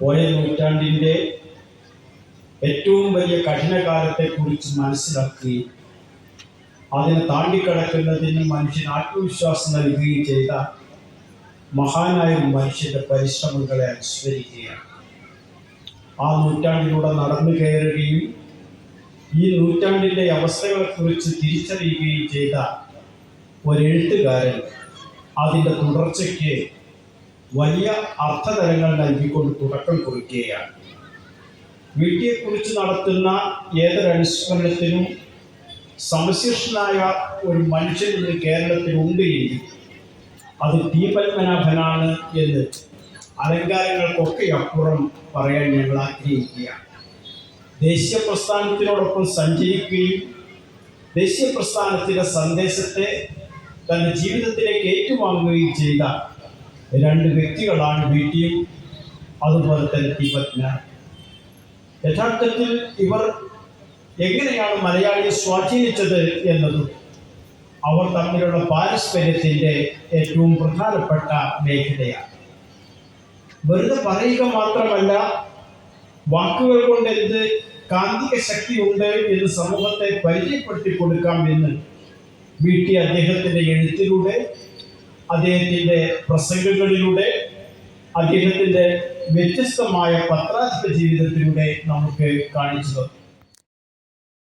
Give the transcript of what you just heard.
പോയ നൂറ്റാണ്ടിന്റെ ഏറ്റവും വലിയ കഠിനകാലത്തെക്കുറിച്ച് മനസ്സിലാക്കി അതിനെ താണ്ടിക്കടക്കുന്നതിന് മനുഷ്യന് ആത്മവിശ്വാസം നൽകുകയും ചെയ്ത മഹാനായ മനുഷ്യന്റെ പരിശ്രമങ്ങളെ അനുസ്മരിക്കുകയാണ്. ആ നൂറ്റാണ്ടിലൂടെ നടന്നു കയറുകയും ഈ നൂറ്റാണ്ടിന്റെ അവസ്ഥകളെക്കുറിച്ച് തിരിച്ചറിയുകയും ചെയ്ത ഒരെഴുത്തുകാരൻ അതിന്റെ തുടർച്ചയ്ക്ക് വലിയ അർത്ഥതലങ്ങൾ നൽകിക്കൊണ്ട് തുടക്കം കുറിക്കുകയാണ്. വീട്ടിയെക്കുറിച്ച് നടത്തുന്ന ഏതൊരു അനുസ്മരണത്തിനും സമശിഷ്ടനായ ഒരു മനുഷ്യൻ ഇന്ന് കേരളത്തിലുണ്ട് എങ്കിൽ അത് ടി പത്മനാഭനാണ് എന്ന് അലങ്കാരങ്ങൾക്കൊക്കെ അപ്പുറം പറയാൻ ഞങ്ങൾ ആഗ്രഹിക്കുകയാണ്. ദേശീയ പ്രസ്ഥാനത്തിനോടൊപ്പം സഞ്ചരിക്കുകയും ദേശീയ പ്രസ്ഥാനത്തിന്റെ സന്ദേശത്തെ തന്റെ ജീവിതത്തിലേക്ക് ഏറ്റുവാങ്ങുകയും ചെയ്ത രണ്ട് വ്യക്തികളാണ് വീട്ടിയും അതുപോലെ തന്നെ ടി യഥാർത്ഥത്തിൽ ഇവർ എങ്ങനെയാണ് മലയാളിയെ സ്വാധീനിച്ചത് എന്നതും അവർ തമ്മിലുള്ള പാരസ്പര്യത്തിന്റെ ഏറ്റവും പ്രധാനപ്പെട്ട മേഖലയാണ്. വെറുതെ പറയുക മാത്രമല്ല വാക്കുകൾ കൊണ്ട് എന്ത് കാന്തിക ശക്തിയുണ്ട് എന്ന് സമൂഹത്തെ പരിചയപ്പെടുത്തി കൊടുക്കാം എന്ന് വീട്ടി അദ്ദേഹത്തിന്റെ എഴുത്തിലൂടെ അദ്ദേഹത്തിന്റെ പ്രസംഗങ്ങളിലൂടെ അദ്ദേഹത്തിന്റെ വ്യത്യസ്തമായ പത്രാധിപ ജീവിതത്തിലൂടെ നമുക്ക് കാണിച്ചു തന്നു.